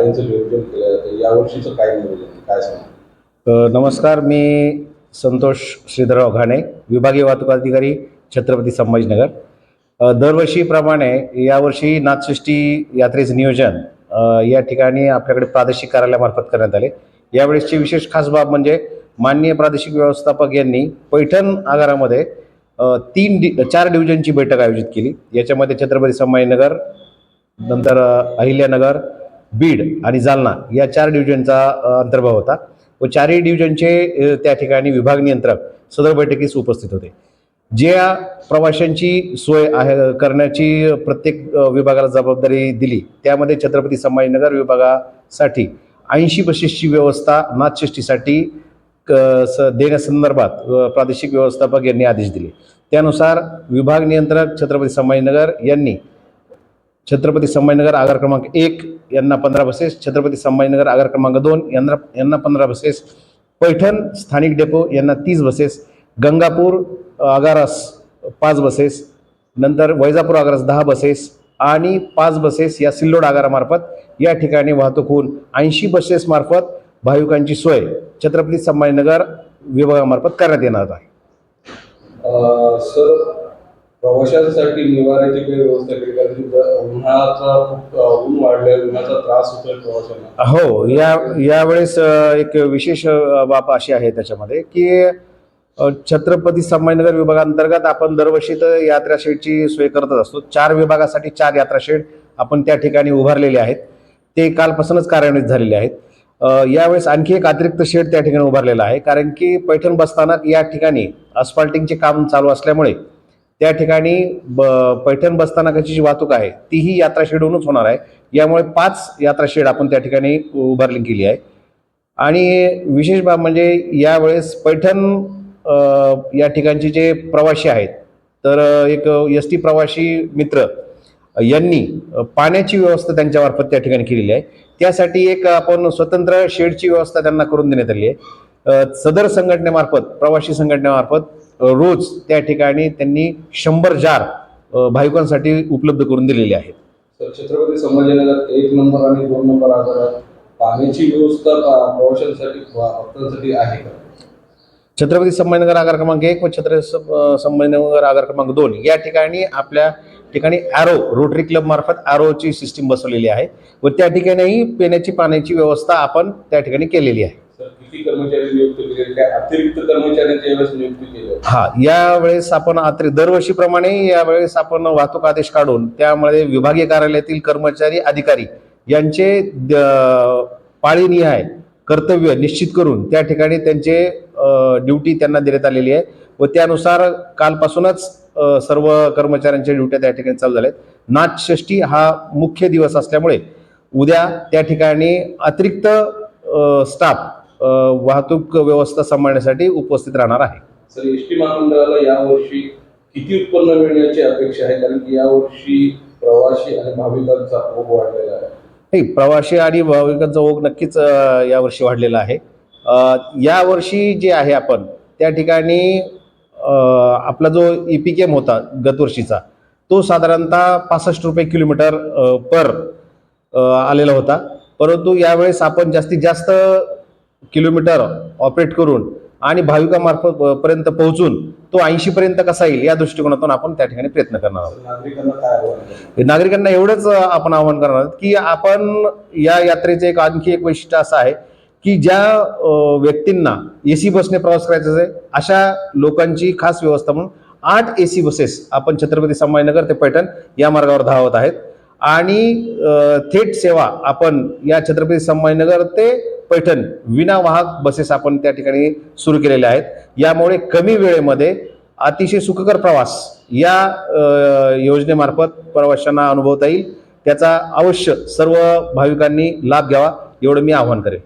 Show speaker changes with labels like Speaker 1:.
Speaker 1: गाड्यांचं नियोजन केलं जातं. यावर्षीचं काय नियोजन आहे? काय सांगा
Speaker 2: नमस्कार मी संतोष श्रीधरराव घाणे विभागीय वाहतूक अधिकारी छत्रपती संभाजीनगर. अ, दरवर्षीप्रमाणे यावर्षी नाथसृष्टी यात्रेचं नियोजन अ, या ठिकाणी आपल्याकडे प्रादेशिक कार्यालयामार्फत करण्यात आले. यावेळेसची विशेष खास बाब म्हणजे माननीय प्रादेशिक व्यवस्थापक यांनी पैठण आगारामध्ये अ, तीन डि चार डिव्हिजनची बैठक आयोजित केली. याच्यामध्ये छत्रपती संभाजीनगर नंतर अ, अहिल्यानगर बीड आणि जालना या चार डिव्हिजनचा अंतर्भाव होता. व चारही डिव्हिजनचे त्या ठिकाणी विभाग नियंत्रक सदर बैठकीस उपस्थित होते. ज्या प्रवाशांची सोय आहे करण्याची प्रत्येक विभागाला जबाबदारी दिली त्यामध्ये छत्रपती संभाजीनगर विभागासाठी ऐंशी बसेसची व्यवस्था नाथषष्टीसाठी क स देण्यासंदर्भात प्रादेशिक व्यवस्थापक यांनी आदेश दिले. त्यानुसार विभाग नियंत्रक छत्रपती संभाजीनगर यांनी छत्रपती संभाजीनगर आगार क्रमांक एक यांना पंधरा बसेस. छत्रपती संभाजीनगर आगार क्रमांक दोन यांना यांना पंधरा बसेस. पैठण स्थानिक डेपो यांना तीस बसेस. गंगापूर आगारास पाच बसेस. नंतर वैजापूर आगारास दहा बसेस आणि पाच बसेस या सिल्लोड आगारामार्फत या ठिकाणी वाहतूक होऊन ऐंशी बसेसमार्फत भाविकांची सोय छत्रपती संभाजीनगर विभागामार्फत करण्यात येणार आहे.
Speaker 1: सर प्रवाशांसाठी निवाऱ्याची काही व्यवस्था केली कारण उन्हाचा खूप ऊन वाढलाय उन्हाचा त्रास होतोय प्रवाशांना.
Speaker 2: हो या यावेळेस एक विशेष बाब अशी आहे त्याच्यामध्ये की छत्रपती संभाजीनगर विभागांतर्गत आपण दरवर्षी तर यात्रा शेडची सोय करतच असतो. चार विभागासाठी चार यात्रा शेड आपण त्या ठिकाणी उभारलेले आहेत. ते कालपासूनच कार्यान्वित झालेले आहेत. यावेळेस आणखी एक अतिरिक्त शेड त्या ठिकाणी उभारलेला आहे. कारण की पैठण बसस्थानक या ठिकाणी अस्फाल्टिंगचे काम चालू असल्यामुळे त्या ठिकाणी ब पैठण बसस्थानकाची जी वाहतूक आहे तीही यात्रा शेडहूनच होणार आहे. यामुळे पाच यात्रा शेड आपण त्या ठिकाणी उभारली केली आहे. आणि विशेष बाब म्हणजे यावेळेस पैठण या ठिकाणचे जे प्रवासी आहेत तर एक एस टी प्रवासी मित्र यांनी पाण्याची व्यवस्था त्यांच्यामार्फत त्या ठिकाणी केलेली आहे. त्यासाठी एक आपण स्वतंत्र शेडची व्यवस्था त्यांना करून देण्यात आली आहे. सदर संघटनेमार्फत प्रवासी संघटनेमार्फत रोज त्या ठिकाणी त्यांनी शंभर जार भाविकांसाठी उपलब्ध करून दिलेले आहेत.
Speaker 1: तर छत्रपती संभाजीनगर एक नंबर आणि दोन नंबर आगारात पाण्याची व्यवस्था प्रवाशांसाठी भक्तांसाठी आहे का?
Speaker 2: छत्रपती संभाजीनगर आगार क्रमांक एक व छत्रपती संभाजीनगर आगार क्रमांक दोन या ठिकाणी आपल्या ठिकाणी ॲरो रोटरी क्लब मार्फत ॲरोची सिस्टीम बसवलेली आहे व त्या ठिकाणीही पिण्याची पाण्याची व्यवस्था आपण त्या ठिकाणी केलेली आहे.
Speaker 1: किती कर्मचारी नियुक्त केले? काय अतिरिक्त यावेळेस नियुक्ती केली
Speaker 2: हा यावेळेस आपण अतिरि दरवर्षीप्रमाणे यावेळेस आपण वाहतूक आदेश काढून त्यामुळे विभागीय कार्यालयातील कर्मचारी अधिकारी यांचे द- पाळीनिहाय कर्तव्य निश्चित करून त्या ठिकाणी त्यांचे ड्युटी त्यांना देण्यात आलेली आहे व त्यानुसार कालपासूनच सर्व कर्मचाऱ्यांच्या ड्युट्या त्या ठिकाणी चालू झाल्या आहेत नाथषष्ठी हा मुख्य दिवस असल्यामुळे उद्या त्या ठिकाणी अतिरिक्त स्टाफ वाहतूक व्यवस्था सांभाळण्यासाठी उपस्थित राहणार आहे.
Speaker 1: सर एस टी महामंडळाला यावर्षी किती उत्पन्न मिळण्याची अपेक्षा आहे? कारण की यावर्षी प्रवासी आणि भाविकांचा ओघ वाढलेला आहे.
Speaker 2: नाही प्रवासी आणि भाविकांचा ओघ नक्कीच यावर्षी वाढलेला आहे. यावर्षी जे आहे आपण त्या ठिकाणी आपला जो ई पी केम होता गतवर्षीचा तो साधारणतः पासष्ट रुपये किलोमीटर पर आलेला होता. परंतु यावेळेस आपण जास्तीत जास्त किलोमीटर ऑपरेट करून आणि भाविकामार्फत पर्यंत पोहोचून तो ऐंशी पर्यंत कसा येईल या दृष्टिकोनातून आपण त्या ठिकाणी प्रयत्न करणार आहोत.
Speaker 1: नागरिकांना
Speaker 2: एवढंच आपण आवाहन करणार आहोत की आपण या यात्रेचे एक आणखी एक वैशिष्ट्य असं आहे की ज्या व्यक्तींना ए सी बसने प्रवास करायचा आहे अशा लोकांची खास व्यवस्था म्हणून आठ ए सी बसेस आपण छत्रपती संभाजीनगर ते पैठण या मार्गावर धावत आहेत. आणि थेट सेवा आपण या छत्रपती संभाजीनगर ते पैठण विनावाहक बसेस आपण त्या ठिकाणी सुरू केलेल्या आहेत. यामुळे कमी वेळेमध्ये अतिशय सुखकर प्रवास या योजनेमार्फत प्रवाशांना अनुभवता येईल. त्याचा अवश्य सर्व भाविकांनी लाभ घ्यावा एवढं मी आवाहन करेन.